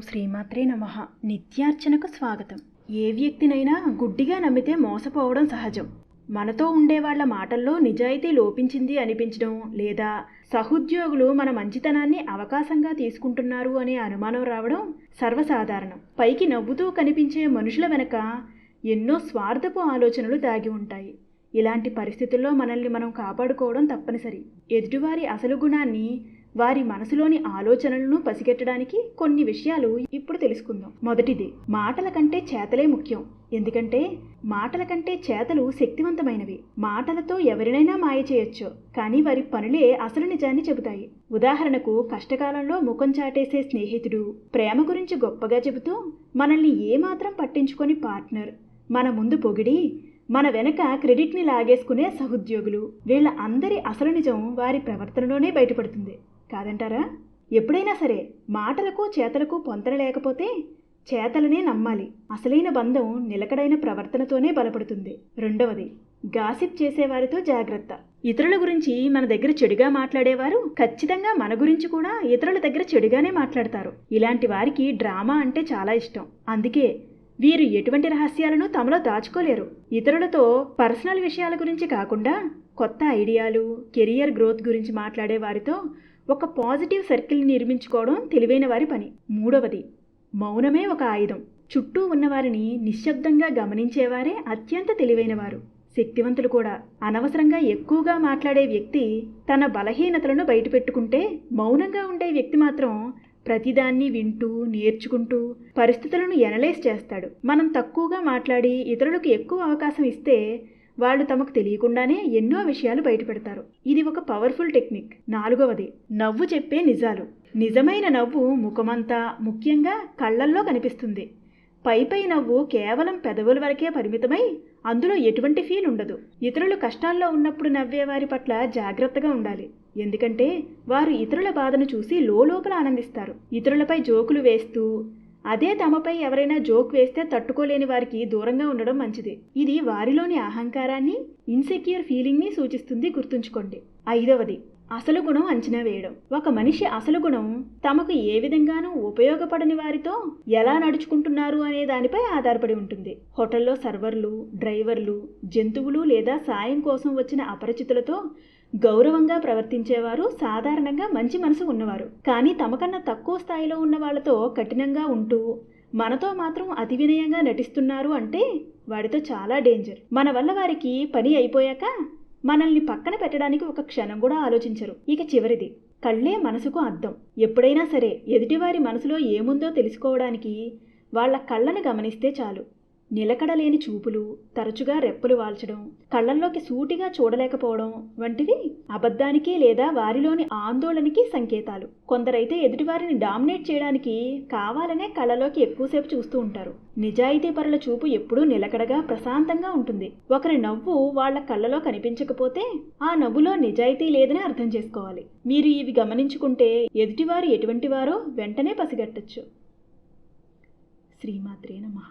శ్రీమాత్రే నమ. నిత్యార్చనకు స్వాగతం. ఏ వ్యక్తినైనా గుడ్డిగా నమ్మితే మోసపోవడం సహజం. మనతో ఉండే వాళ్ళ మాటల్లో నిజాయితీ లోపించింది అనిపించడం లేదా సహోద్యోగులు మన మంచితనాన్ని అవకాశంగా తీసుకుంటున్నారు అనే అనుమానం రావడం సర్వసాధారణం. పైకి నవ్వుతూ కనిపించే మనుషుల వెనక ఎన్నో స్వార్థపు ఆలోచనలు దాగి ఉంటాయి. ఇలాంటి పరిస్థితుల్లో మనల్ని మనం కాపాడుకోవడం తప్పనిసరి. ఎదుటివారి అసలు గుణాన్ని వారి మనసులోని ఆలోచనలను పసిగట్టడానికి కొన్ని విషయాలు ఇప్పుడు తెలుసుకుందాం. మొదటిది మాటల కంటే చేతలే ముఖ్యం. ఎందుకంటే మాటల కంటే చేతలు శక్తివంతమైనవి. మాటలతో ఎవరినైనా మాయ చేయొచ్చు కానీ వారి పనులే అసలు నిజాన్ని చెబుతాయి. ఉదాహరణకు కష్టకాలంలో ముఖం చాటేసే స్నేహితుడు ప్రేమ గురించి గొప్పగా చెబుతూ మనల్ని ఏమాత్రం పట్టించుకొని పార్ట్నర్. మన ముందు పొగిడి మన వెనక క్రెడిట్ని లాగేసుకునే సహోద్యోగులు. వీళ్ళ అందరి అసలు నిజం వారి ప్రవర్తనలోనే బయటపడుతుంది. కాదంటారా? ఎప్పుడైనా సరే మాటలకు చేతలకు పొంతన లేకపోతే చేతలనే నమ్మాలి. అసలైన బంధం నిలకడైన ప్రవర్తనతోనే బలపడుతుంది. రెండవది గాసిప్ చేసేవారితో జాగ్రత్త. ఇతరుల గురించి మన దగ్గర చెడుగా మాట్లాడేవారు ఖచ్చితంగా మన గురించి కూడా ఇతరుల దగ్గర చెడుగానే మాట్లాడతారు. ఇలాంటి వారికి డ్రామా అంటే చాలా ఇష్టం. అందుకే వీరు ఎటువంటి రహస్యాలను తమలో దాచుకోలేరు. ఇతరులతో పర్సనల్ విషయాల గురించి కాకుండా కొత్త ఐడియాలు కెరియర్ గ్రోత్ గురించి మాట్లాడే వారితో ఒక పాజిటివ్ సర్కిల్ నిర్మించుకోవడం తెలివైన వారి పని. మూడవది మౌనమే ఒక ఆయుధం. చుట్టూ ఉన్నవారిని నిశ్శబ్దంగా గమనించేవారే అత్యంత తెలివైనవారు శక్తివంతులు కూడా. అనవసరంగా ఎక్కువగా మాట్లాడే వ్యక్తి తన బలహీనతలను బయటపెట్టుకుంటే మౌనంగా ఉండే వ్యక్తి మాత్రం ప్రతిదాన్ని వింటూ నేర్చుకుంటూ పరిస్థితులను ఎనలైజ్ చేస్తాడు. మనం తక్కువగా మాట్లాడి ఇతరులకు ఎక్కువ అవకాశం ఇస్తే వాళ్ళు తమకు తెలియకుండానే ఎన్నో విషయాలు బయటపెడతారు. ఇది ఒక పవర్ఫుల్ టెక్నిక్ నాలుగవది నవ్వు చెప్పే నిజాలు. నిజమైన నవ్వు ముఖమంతా ముఖ్యంగా కళ్ళల్లో కనిపిస్తుంది. పైపై నవ్వు కేవలం పెదవుల వరకే పరిమితమై అందులో ఎటువంటి ఫీల్ ఉండదు. ఇతరులు కష్టాల్లో ఉన్నప్పుడు నవ్వే వారి పట్ల జాగ్రత్తగా ఉండాలి. ఎందుకంటే వారు ఇతరుల బాధను చూసి లోపల ఆనందిస్తారు. ఇతరులపై జోకులు వేస్తూ అదే తమపై ఎవరైనా జోక్ వేస్తే తట్టుకోలేని వారికి దూరంగా ఉండడం మంచిది. ఇది వారిలోని అహంకారాన్ని ఇన్సెక్యూర్ ఫీలింగ్ని సూచిస్తుంది గుర్తుంచుకోండి. ఐదవది అసలు గుణం అంచనా వేయడం. ఒక మనిషి అసలు గుణం తమకు ఏ విధంగానూ ఉపయోగపడని వారితో ఎలా నడుచుకుంటున్నారు అనే దానిపై ఆధారపడి ఉంటుంది. హోటల్లో సర్వర్లు డ్రైవర్లు జంతువులు లేదా సాయం కోసం వచ్చిన అపరిచితులతో గౌరవంగా ప్రవర్తించేవారు సాధారణంగా మంచి మనసు ఉన్నవారు. కానీ తమకన్నా తక్కువ స్థాయిలో ఉన్న వాళ్ళతో కఠినంగా ఉంటూ మనతో మాత్రం అతి వినయంగా నటిస్తున్నారు అంటే వాడితో చాలా డేంజర్. మన వల్ల వారికి పని అయిపోయాక మనల్ని పక్కన పెట్టడానికి ఒక క్షణం కూడా ఆలోచించరు. ఇక చివరిది కళ్ళే మనసుకు అర్థం ఎప్పుడైనా సరే ఎదుటివారి మనసులో ఏముందో తెలుసుకోవడానికి వాళ్ళ కళ్ళను గమనిస్తే చాలు. నిలకడలేని చూపులు తరచుగా రెప్పలు వాల్చడం కళ్ళల్లోకి సూటిగా చూడలేకపోవడం వంటివి అబద్ధానికి లేదా వారిలోని ఆందోళనకి సంకేతాలు. కొందరైతే ఎదుటివారిని డామినేట్ చేయడానికి కావాలనే కళ్ళలోకి ఎక్కువసేపు చూస్తూ ఉంటారు. నిజాయితీ పరుల చూపు ఎప్పుడూ నిలకడగా ప్రశాంతంగా ఉంటుంది. ఒకరి నవ్వు వాళ్ళ కళ్ళలో కనిపించకపోతే ఆ నవ్వులో నిజాయితీ లేదని అర్థం చేసుకోవాలి. మీరు ఇవి గమనించుకుంటే ఎదుటివారు ఎటువంటివారో వెంటనే పసిగట్టచ్చు. శ్రీమాత్రే నమః.